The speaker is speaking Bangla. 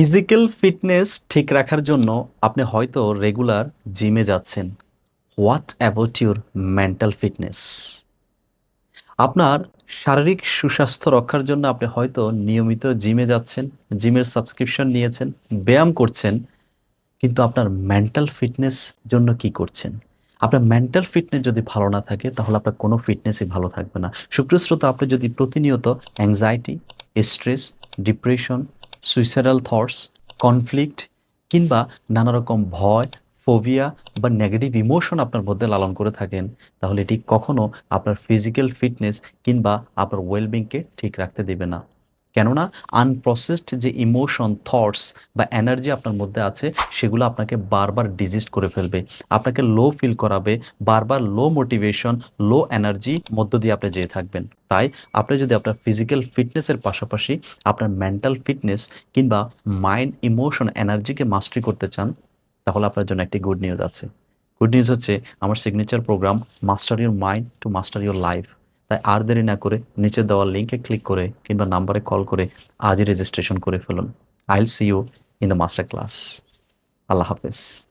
ফিজিক্যাল ফিটনেস ঠিক রাখার জন্য আপনি হয়তো রেগুলার জিমে যাচ্ছেন। What about your mental fitness আপনার শারীরিক সুস্বাস্থ্য রক্ষার জন্য আপনি হয়তো নিয়মিত জিমে যাচ্ছেন জিমের সাবস্ক্রিপশন নিয়েছেন, ব্যায়াম করছেন, কিন্তু আপনার মেন্টাল ফিটনেস জন্য কি করছেন? আপনার মেন্টাল ফিটনেস যদি ভালো না থাকে, তাহলে আপনার কোনো ফিটনেসই ভালো থাকবে না। সুপ্রস্রোত আপনি যদি প্রতিনিয়ত anxiety stress depression suicidal thoughts conflict কিংবা নানা রকম ভয় ফোবিয়া বা নেগেটিভ ইমোশন আপনার মধ্যে লালন করে থাকেন, তাহলে এটি কখনো আপনার ফিজিক্যাল ফিটনেস কিংবা আপনার ওয়েলবিংকে ঠিক রাখতে দেবে না। কেননা আনপ্রসেসড যে ইমোশন থটস বা এনার্জি আপনার মধ্যে আছে, সেগুলো আপনাকে বারবার ডিজিজ করে ফেলবে। আপনাকে লো ফিল করাবে, বারবার লো মোটিভেশন লো এনার্জি মধ্য দিয়ে আপনি যেয়ে থাকবেন। তাই আপনি যদি আপনার ফিজিক্যাল ফিটনেসের পাশাপাশি আপনার মেন্টাল ফিটনেস কিংবা মাইন্ড ইমোশন এনার্জিকে মাস্টারি করতে চান, তাহলে আপনার জন্য একটি গুড নিউজ আছে। গুড নিউজ হচ্ছে, আমার signature programme master your mind to master your life তাই আর দেরি না করে নিচে দেওয়া লিঙ্কে ক্লিক করে কিংবা নাম্বারে কল করে আজই রেজিস্ট্রেশন করে ফেলুন। I'll see you in the master class আল্লাহ হাফেজ।